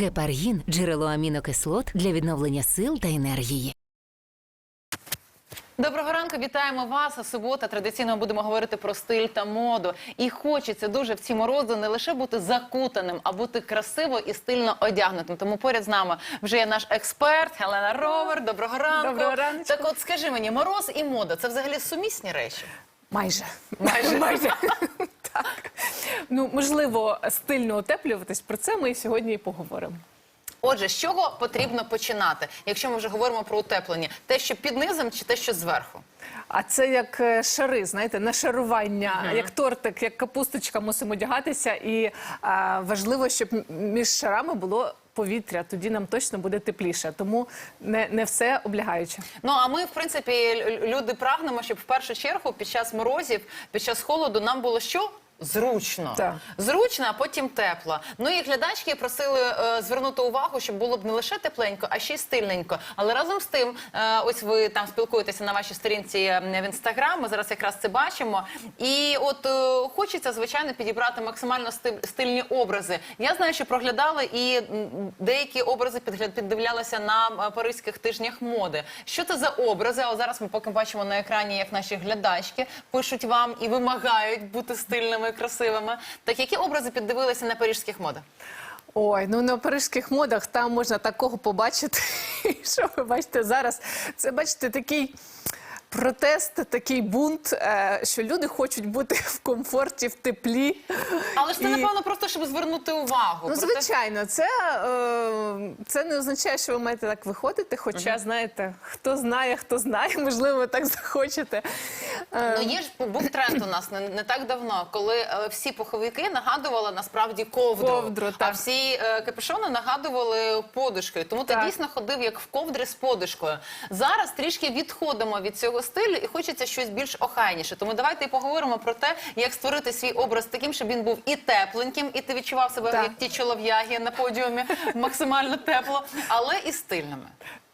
Гепаргін джерело амінокислот для відновлення сил та енергії. Доброго ранку, вітаємо вас. Субота. Традиційно будемо говорити про стиль та моду. І хочеться дуже в ці морози не лише бути закутаним, а бути красиво і стильно одягнутим. Тому поряд з нами вже є наш експерт Гелена Ровер. Доброго ранку. Доброго раночку. Так, от скажи мені, мороз і мода це взагалі сумісні речі? Майже. Майже. Майже. так. Ну, можливо, стильно утеплюватись. Про це ми сьогодні і поговоримо. Отже, з чого потрібно починати, якщо ми вже говоримо про утеплення? Те, що під низом, чи те, що зверху? А це як е, шари, знаєте, нашарування, як тортик, як капусточка мусимо одягатися. І е, важливо, щоб між шарами було повітря. Тоді нам точно буде тепліше. Тому не, не все облягаюче. Ну а ми, в принципі, люди прагнемо, щоб в першу чергу під час морозів, під час холоду нам було що? Зручно, Так. зручно, а потім тепло. Ну і глядачки просили е, звернути увагу, щоб було б не лише тепленько, а ще й стильненько. Але разом з тим, е, ось ви там спілкуєтеся на вашій сторінці е, в інстаграм. Ми зараз якраз це бачимо. І от е, хочеться звичайно підібрати максимально стиль- стильні образи. Я знаю, що проглядали і деякі образи підгля- піддивлялися на паризьких тижнях моди. Що це за образи? А зараз ми поки бачимо на екрані, як наші глядачки пишуть вам і вимагають бути стильними і красивими. Так які образи піддивилися на парижських модах? Ой, ну на парижських модах там можна такого побачити. Що ви бачите зараз? Це бачите такий. Протест, такий бунт, е, що люди хочуть бути в комфорті, в теплі. Але ж це І- напевно просто щоб звернути увагу. Ну, звичайно, це, е, це не означає, що ви маєте так виходити. Хоча, знаєте, хто знає, хто знає, можливо, ви так захочете. Е, Ну є ж був тренд у нас не, не так давно, коли е, всі пуховики нагадували насправді ковдру, Ковдру, а так. всі е, капюшони нагадували подушки. Тому ти Так. дійсно ходив як в ковдри з подушкою. Зараз трішки відходимо від цього стилю і хочеться щось більш охайніше. Тому давайте і поговоримо про те, як створити свій образ таким, щоб він був і тепленьким, і ти відчував себе Так. як ті чолов'яги на подіумі максимально тепло, але і стильними.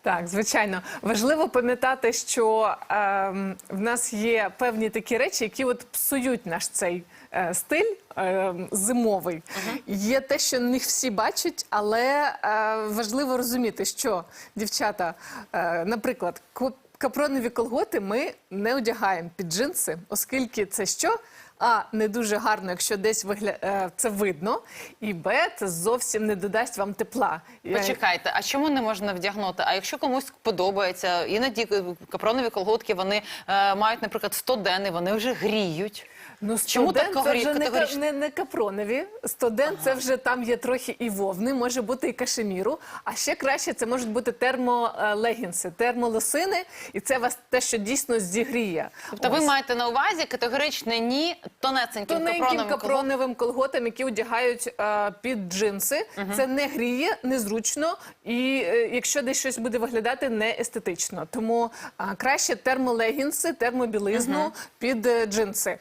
Так, звичайно, важливо пам'ятати, що ем, в нас є певні такі речі, які от псують наш цей е, стиль ем, зимовий. Є те, що не всі бачать, але е, важливо розуміти, що дівчата, е, наприклад, ко- капронові колготи ми не одягаємо під джинси, оскільки це що? А не дуже гарно, якщо десь вигля... е, це видно, і Б, це зовсім не додасть вам тепла. Почекайте, а чому не можна вдягнути? А якщо комусь подобається, іноді е, капронові колготки вони е, мають, наприклад, 100 ден, і вони вже гріють. Ну, Чому так це вже не, категорично? не, не капронові. Студент це вже там є трохи і вовни, може бути і кашеміру. А ще краще це можуть бути термолегінси, термолосини, і це вас те, що дійсно зігріє. Тобто ви маєте на увазі категоричне ні тонесеньким Тоненьким капроновим капроновим колготам, які одягають е, під джинси. Це не гріє, незручно, і е, якщо десь щось буде виглядати не естетично. Тому е, краще термолегінси, термобілизну під е, джинси.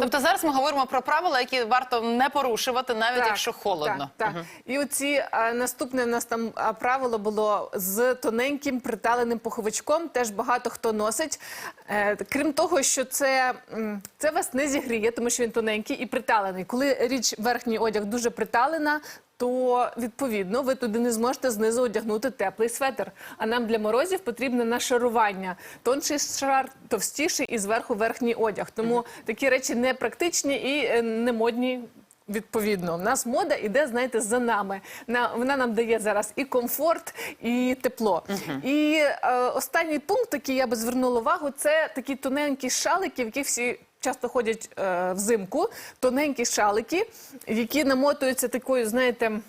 Тобто зараз ми говоримо про правила, які варто не порушувати, навіть якщо холодно. Так, так. І оці а, наступне в нас там а, правило було з тоненьким приталеним пуховичком. Теж багато хто носить. Е, крім того, що це, це вас не зігріє, тому що він тоненький і приталений. Коли річ верхній одяг дуже приталена. То відповідно ви туди не зможете знизу одягнути теплий светр. А нам для морозів потрібне нашарування. Тонший шар, товстіший і зверху верхній одяг. Тому такі речі не практичні і е, не модні Відповідно, в нас мода іде, знаєте, за нами. На вона нам дає зараз і комфорт, і тепло. І е, останній пункт, який я би звернула увагу, це такі тоненькі шалики, в яких всі. Часто ходять е, взимку, тоненькі шалики, які намотуються такою, знаєте,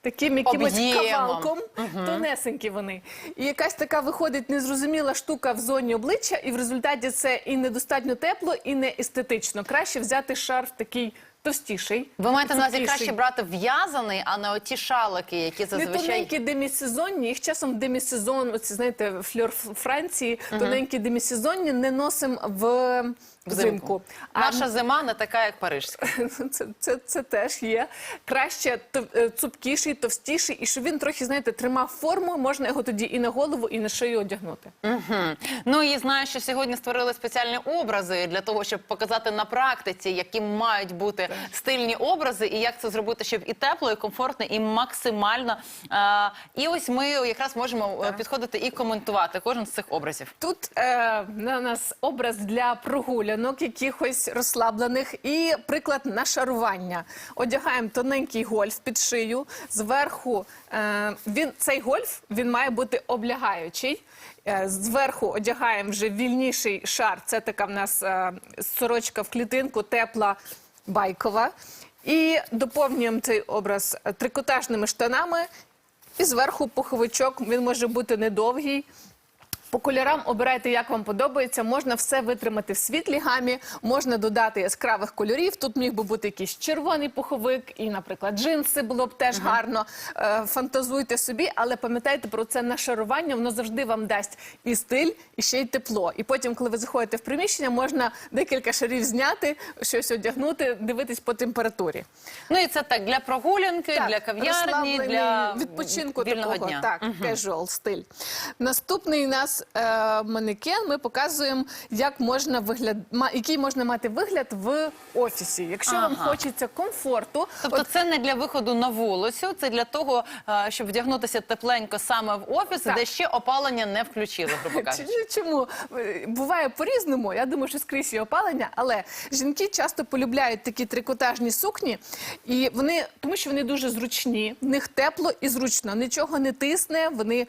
таким якимось Об'ємом. кавалком, тонесенькі вони. І якась така виходить незрозуміла штука в зоні обличчя, і в результаті це і недостатньо тепло, і не естетично. Краще взяти шарф такий товстіший. Ви маєте на увазі краще брати в'язаний, а не оті шалики, які Не зазвичай... тоненькі демісезонні, їх часом демісезон, оці знаєте, фльор Франції, тоненькі демісезонні не носимо в взимку. А Наша зима не така, як парижська. це, це, це теж є. Краще е, цупкіший, товстіший, і щоб він трохи, знаєте, тримав форму, можна його тоді і на голову, і на шию одягнути. Мгм. Ну і знаю, що сьогодні створили спеціальні образи для того, щоб показати на практиці, які мають бути стильні образи, і як це зробити, щоб і тепло, і комфортно, і максимально. А, і ось ми якраз можемо е, підходити і коментувати кожен з цих образів. Тут е, на нас образ для прогулянок, якихось розслаблених, і приклад нашарування. Одягаємо тоненький гольф під шию. Зверху е, він цей гольф він має бути облягаючий. Е, Зверху одягаємо вже вільніший шар. Це така в нас е, сорочка в клітинку, тепла байкова. І доповнюємо цей образ трикотажними штанами. І зверху пуховичок. Він може бути недовгий. По кольорам обирайте, як вам подобається. Можна все витримати в світлій гамі, можна додати яскравих кольорів. Тут міг би бути якийсь червоний пуховик, і, наприклад, джинси було б теж гарно. Е, фантазуйте собі, але пам'ятайте про це нашарування. Воно завжди вам дасть і стиль, і ще й тепло. І потім, коли ви заходите в приміщення, можна декілька шарів зняти, щось одягнути, дивитись по температурі. Ну і це так для прогулянки, Так, для кав'ярні, для відпочинку вільного такого, дня. так, casual стиль. Наступний нас е, манекен. Ми показуємо, як можна вигляд, ма- який можна мати вигляд в офісі. Якщо вам Ага. хочеться комфорту, Тобто це не для виходу на вулицю, це для того, е, щоб вдягнутися тепленько саме в офіс, Так. де ще опалення не включили, грубо кажучи. Чому Е, буває по-різному? Я думаю, що скрізь є опалення, але жінки часто полюбляють такі трикотажні сукні, і вони тому, що вони дуже зручні, в них тепло і зручно, нічого не тисне. Вони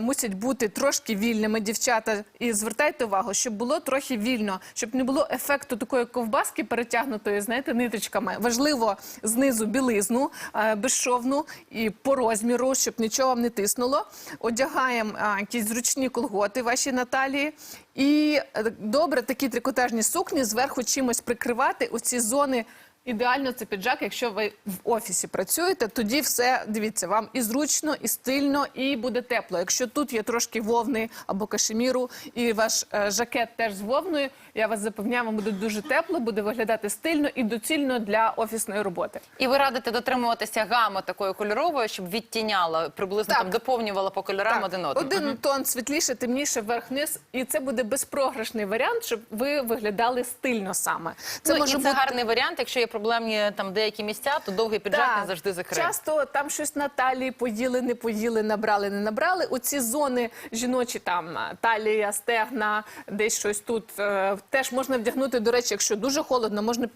мусять бути трошки вільними, дівчата. І звертайте увагу, щоб було трохи вільно, щоб не було ефекту такої ковбаски перетягнутої, знаєте, ниточками. Важливо знизу білизну е, безшовну і по розміру, щоб нічого вам не тиснуло. Одягаємо якісь зручні колготи ваші Наталії. І е, добре такі трикотажні сукні зверху чимось прикривати оці зони. Ідеально це піджак, якщо ви в офісі працюєте, тоді все дивіться, вам і зручно, і стильно, і буде тепло. Якщо тут є трошки вовни або кашеміру, і ваш е, жакет теж з вовною, я вас запевняю, вам буде дуже тепло, буде виглядати стильно і доцільно для офісної роботи. І ви радите дотримуватися гами такої кольорової, щоб відтіняла, приблизно Так. там доповнювала по кольорам один одного. один тон світліше, темніше, вверх-вниз, і це буде безпрограшний варіант, щоб ви виглядали стильно саме. Це, ну, і це гарний варіант. Якщо є проблемні там деякі місця, то довгий піджак не завжди закриє. Часто там щось на талії поїли, не поїли, набрали, не набрали. Оці зони жіночі, там талія, стегна, десь щось тут е, теж можна вдягнути. До речі, якщо дуже холодно, можна.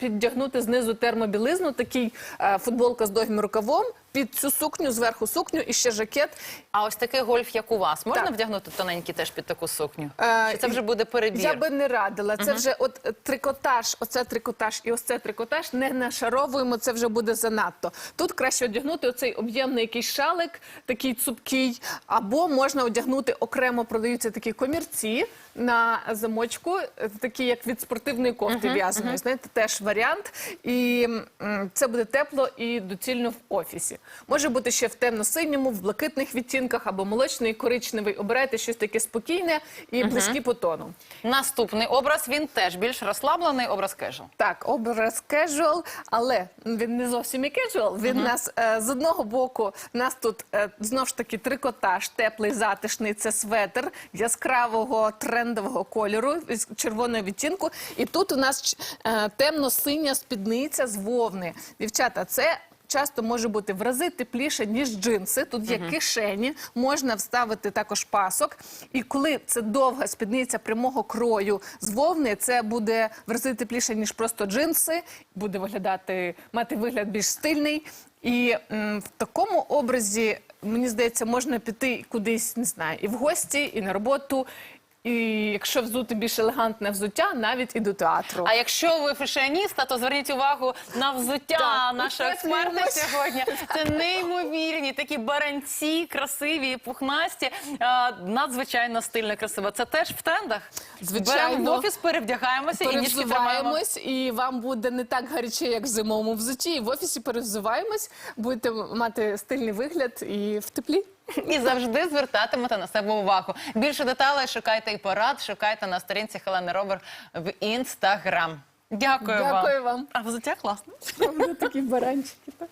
Піддягнути знизу термобілизну, такий е, футболка з довгим рукавом, під цю сукню, зверху сукню і ще жакет. А ось такий гольф, як у вас, можна Так. вдягнути тоненький теж під таку сукню? Е, Чи це вже буде перебір? Я би не радила. Це вже от е, трикотаж, оце трикотаж і ось це трикотаж. Не нашаровуємо, це вже буде занадто. Тут краще одягнути оцей об'ємний якийсь шалик, такий цупкий, або можна одягнути окремо, продаються такі комірці на замочку, е, такі як від спортивної кофти в'язаної. Знаєте, теж варіант. І це буде тепло і доцільно в офісі. Може бути ще в темно-синьому, в блакитних відтінках або молочний, коричневий. Обирайте щось таке спокійне і близькі по тону. Наступний образ він теж більш розслаблений, образ кежу. Так, образ кежуал, але він не зовсім і кежуал. Він нас е, з одного боку, нас тут е, знов ж таки трикотаж, теплий, затишний. Це светр яскравого трендового кольору з червоного відтінку. І тут у нас е, темно-синя спідниця з вовни. Дівчата, це. Часто може бути в рази тепліше, ніж джинси. Тут є кишені, можна вставити також пасок. І коли це довга спідниця прямого крою з вовни, це буде в рази тепліше, ніж просто джинси, буде виглядати, мати вигляд більш стильний. І м, в такому образі, мені здається, можна піти кудись, не знаю, і в гості, і на роботу. І якщо взути більш елегантне взуття, навіть і до театру. А якщо ви фешеніста, то зверніть увагу на взуття нашого експерта сьогодні. Це неймовірні такі баранці, красиві, пухнасті, а, надзвичайно стильно красиво. Це теж в трендах. Звичайно. Беремо в офіс, перевдягаємося і ніжки тримаємо. І вам буде не так гаряче, як в зимовому взутті. І в офісі перевзуваємось, будете мати стильний вигляд і в теплі. І завжди звертатимете на себе увагу. Більше деталей шукайте і порад, шукайте на сторінці Хелени Робер в інстаграм. Дякую, вам. Дякую вам. А взуття класно. Вони такі баранчики. так.